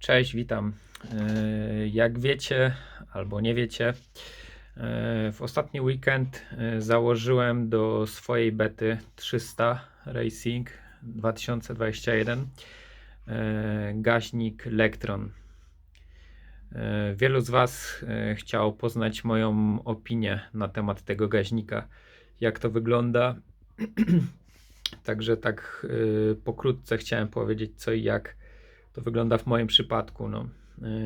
Cześć, witam. E, Jak wiecie albo nie wiecie, e, w ostatni weekend e, założyłem do swojej bety 300 Racing 2021 e, gaźnik Lectron. E, Wielu z Was chciało poznać moją opinię na temat tego gaźnika, jak to wygląda. Także tak pokrótce chciałem powiedzieć co i jak to wygląda w moim przypadku. No.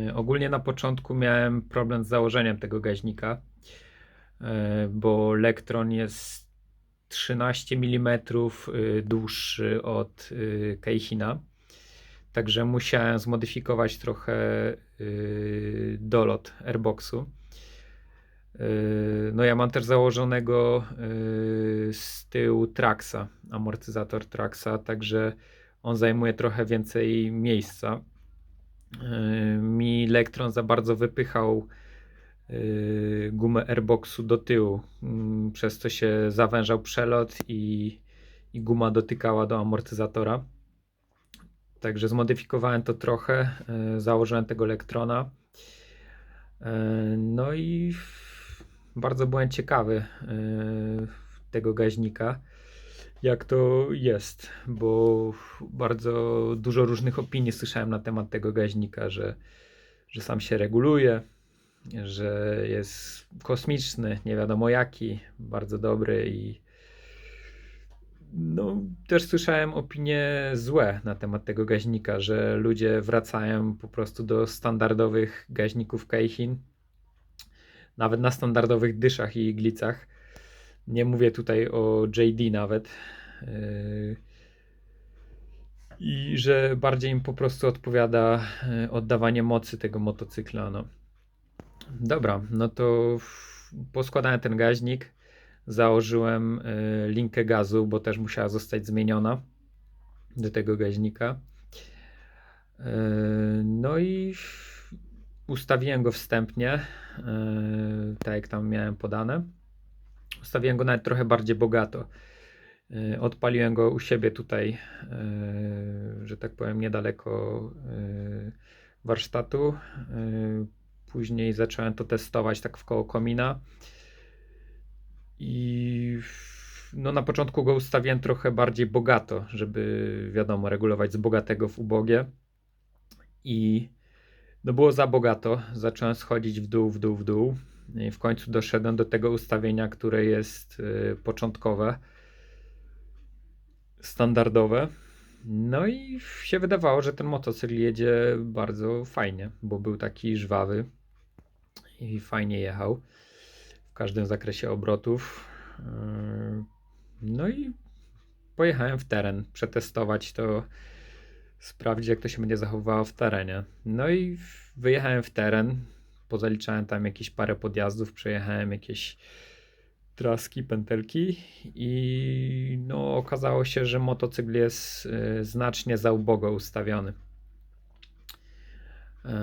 Yy, ogólnie na początku miałem problem z założeniem tego gaźnika, yy, bo Lectron jest 13 mm yy, dłuższy od Keihina. Także musiałem zmodyfikować trochę dolot airboxu. No ja mam też założonego z tyłu Traxa, amortyzator Traxa, także on zajmuje trochę więcej miejsca. Yy, Mi Lectron za bardzo wypychał yy, gumę airboxu do tyłu, mm, przez co się zawężał przelot i, i guma dotykała do amortyzatora. Także zmodyfikowałem to trochę, yy, założyłem tego Lectrona. Yy, No i bardzo byłem ciekawy tego gaźnika jak to jest, bo bardzo dużo różnych opinii słyszałem na temat tego gaźnika, że, że sam się reguluje, że jest kosmiczny, nie wiadomo jaki, bardzo dobry i no, też słyszałem opinie złe na temat tego gaźnika, że ludzie wracają po prostu do standardowych gaźników Keihin, nawet na standardowych dyszach i iglicach. Nie mówię tutaj o JD nawet. Yy, I że bardziej im po prostu odpowiada yy, oddawanie mocy tego motocykla. No. Dobra, no to poskładałem ten gaźnik. Założyłem yy, linkę gazu, bo też musiała zostać zmieniona do tego gaźnika. No i ustawiłem go wstępnie, tak jak tam miałem podane. Ustawiłem go nawet trochę bardziej bogato. Yy, Odpaliłem go u siebie tutaj, yy, że tak powiem, niedaleko yy, warsztatu. Później zacząłem to testować tak w koło komina. I no na początku go ustawiłem trochę bardziej bogato, żeby wiadomo, regulować z bogatego w ubogie. I no było za bogato. Zacząłem schodzić w dół, w dół, w dół. I w końcu doszedłem do tego ustawienia, które jest y, początkowe, standardowe. No i się wydawało, że ten motocykl jedzie bardzo fajnie, bo był taki żwawy i fajnie jechał w każdym zakresie obrotów. No i pojechałem w teren, przetestować to, sprawdzić jak to się będzie zachowywało w terenie. No i wyjechałem w teren, pozaliczałem tam jakieś parę podjazdów, przejechałem jakieś traski, pętelki i no okazało się, że motocykl jest y, znacznie za ubogo ustawiony. E,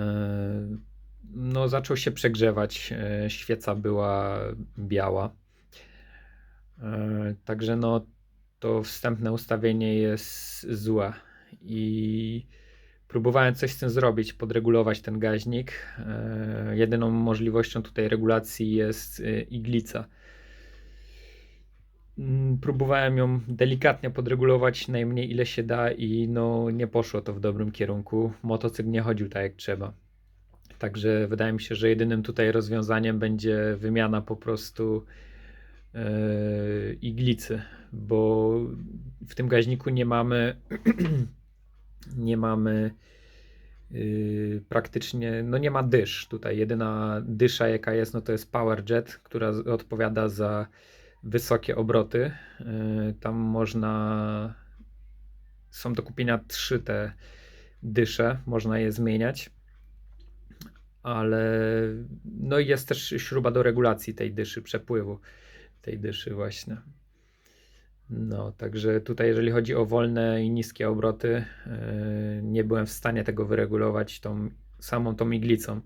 No zaczął się przegrzewać, e, świeca była biała. E, Także no to wstępne ustawienie jest złe i próbowałem coś z tym zrobić, podregulować ten gaźnik. E, Jedyną możliwością tutaj regulacji jest y, iglica. Mm, Próbowałem ją delikatnie podregulować najmniej ile się da i no nie poszło to w dobrym kierunku. Motocykl nie chodził tak jak trzeba. Także wydaje mi się, że jedynym tutaj rozwiązaniem będzie wymiana po prostu e, iglicy, bo w tym gaźniku nie mamy nie mamy yy, praktycznie, no nie ma dysz tutaj. Jedyna dysza jaka jest, no to jest PowerJet, która odpowiada za wysokie obroty. Yy, tam można, są do kupienia trzy te dysze, można je zmieniać. Ale no jest też śruba do regulacji tej dyszy, przepływu tej dyszy właśnie. No, także tutaj, jeżeli chodzi o wolne i niskie obroty, yy, nie byłem w stanie tego wyregulować tą samą tą iglicą,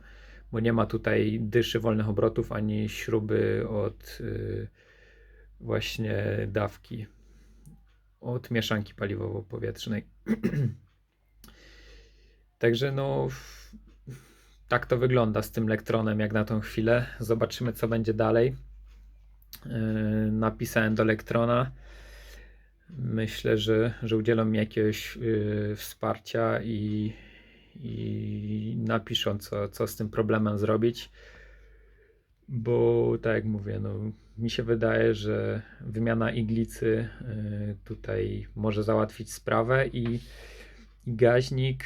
bo nie ma tutaj dyszy wolnych obrotów ani śruby od yy, właśnie dawki, od mieszanki paliwowo-powietrznej. Także no, tak to wygląda z tym Lektronem jak na tą chwilę. Zobaczymy, co będzie dalej. Yy, Napisałem do Lektrona. Myślę, że, że udzielą mi jakiegoś yy, wsparcia i, i napiszą, co, co z tym problemem zrobić. Bo tak jak mówię, no, mi się wydaje, że wymiana iglicy yy, tutaj może załatwić sprawę i, i gaźnik.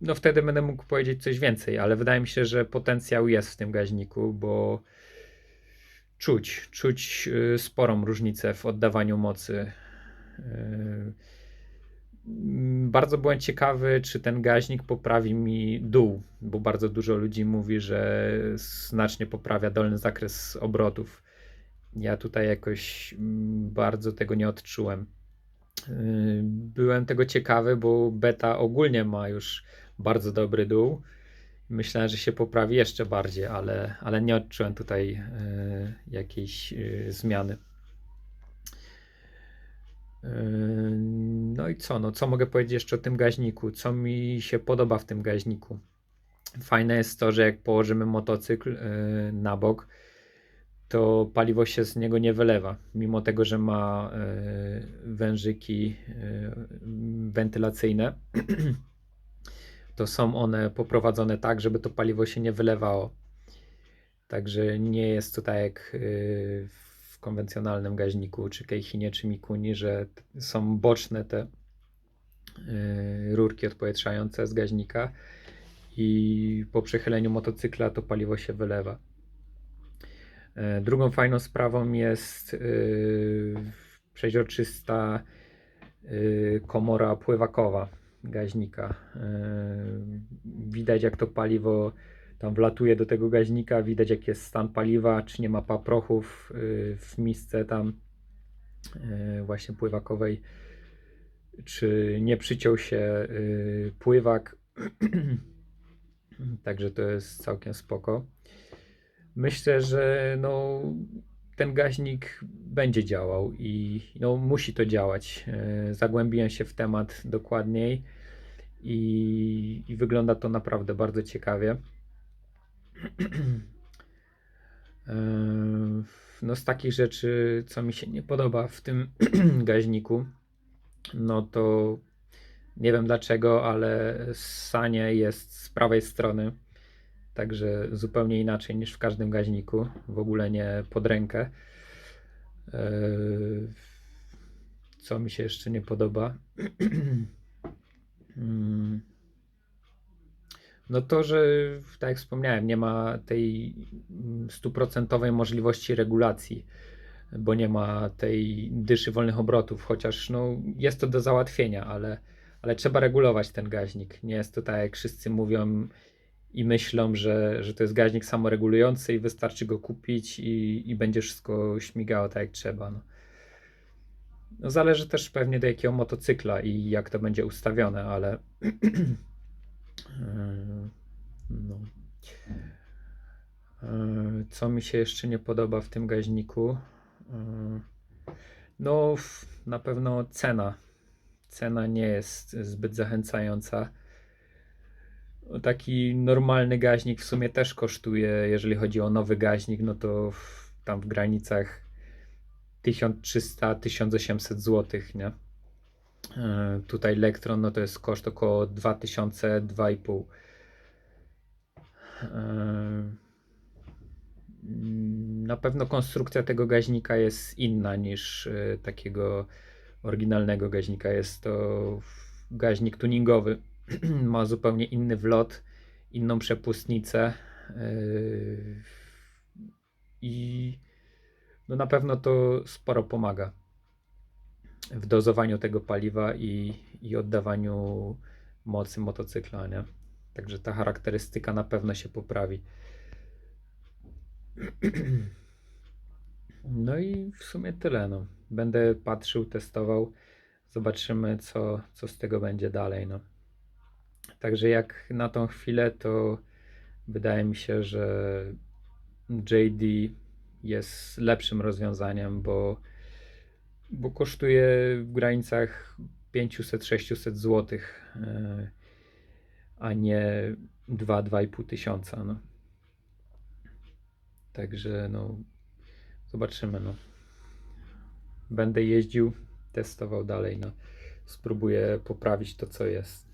No wtedy będę mógł powiedzieć coś więcej, ale wydaje mi się, że potencjał jest w tym gaźniku, bo czuć, czuć y, sporą różnicę w oddawaniu mocy. Y, mm, Bardzo byłem ciekawy, czy ten gaźnik poprawi mi dół, bo bardzo dużo ludzi mówi, że znacznie poprawia dolny zakres obrotów. Ja tutaj jakoś mm, bardzo tego nie odczułem. Y, Byłem tego ciekawy, bo beta ogólnie ma już bardzo dobry dół. Myślałem, że się poprawi jeszcze bardziej, ale, ale nie odczułem tutaj y, jakiejś y, zmiany. Y, No i co? No, co mogę powiedzieć jeszcze o tym gaźniku? Co mi się podoba w tym gaźniku? Fajne jest to, że jak położymy motocykl na bok, to paliwo się z niego nie wylewa. Mimo tego, że ma wężyki wentylacyjne, to są one poprowadzone tak, żeby to paliwo się nie wylewało. Także nie jest to tak jak y, w konwencjonalnym gaźniku, czy Keichinie, czy Mikuni, że są boczne te y, rurki odpowietrzające z gaźnika i po przechyleniu motocykla to paliwo się wylewa. E, Drugą fajną sprawą jest y, przeźroczysta komora pływakowa gaźnika. Y, Widać jak to paliwo tam wlatuje do tego gaźnika, widać jaki jest stan paliwa, czy nie ma paprochów y, w misce tam y, właśnie pływakowej, czy nie przyciął się y, pływak. Także to jest całkiem spoko. Myślę, że no, ten gaźnik będzie działał i no, musi to działać. E, Zagłębiłem się w temat dokładniej i, i wygląda to naprawdę bardzo ciekawie. E, No, z takich rzeczy, co mi się nie podoba w tym gaźniku, no to nie wiem dlaczego, ale ssanie jest z prawej strony. Także zupełnie inaczej niż w każdym gaźniku, w ogóle nie pod rękę. Eee, Co mi się jeszcze nie podoba? Mm. No to, że tak jak wspomniałem, nie ma tej stuprocentowej możliwości regulacji, bo nie ma tej dyszy wolnych obrotów, chociaż no, jest to do załatwienia, ale, ale trzeba regulować ten gaźnik. Nie jest to tak, jak wszyscy mówią, i myślą, że, że to jest gaźnik samoregulujący i wystarczy go kupić i, i będzie wszystko śmigało tak jak trzeba. No. No zależy też pewnie do jakiego motocykla i jak to będzie ustawione, ale no. Yy, Co mi się jeszcze nie podoba w tym gaźniku? Yy, No, na pewno cena. Cena nie jest zbyt zachęcająca. Taki normalny gaźnik w sumie też kosztuje, jeżeli chodzi o nowy gaźnik, no to w, tam w granicach 1300-1800 zł, nie? E, Tutaj Elektron, no to jest koszt około 2000-2,5. E, mm, Na pewno konstrukcja tego gaźnika jest inna niż e, takiego oryginalnego gaźnika. Jest to gaźnik tuningowy. Ma zupełnie inny wlot, inną przepustnicę. Yy, I no na pewno to sporo pomaga w dozowaniu tego paliwa i, i oddawaniu mocy motocykla, nie? Także ta charakterystyka na pewno się poprawi. No i w sumie tyle. No. Będę patrzył, testował. Zobaczymy, co, co z tego będzie dalej. No. Także jak na tą chwilę, to wydaje mi się, że JD jest lepszym rozwiązaniem, bo, bo kosztuje w granicach 500-600 zł. a nie 2-2,5 tysiąca. No. Także no, zobaczymy. No. Będę jeździł, testował dalej. No. Spróbuję poprawić to, co jest.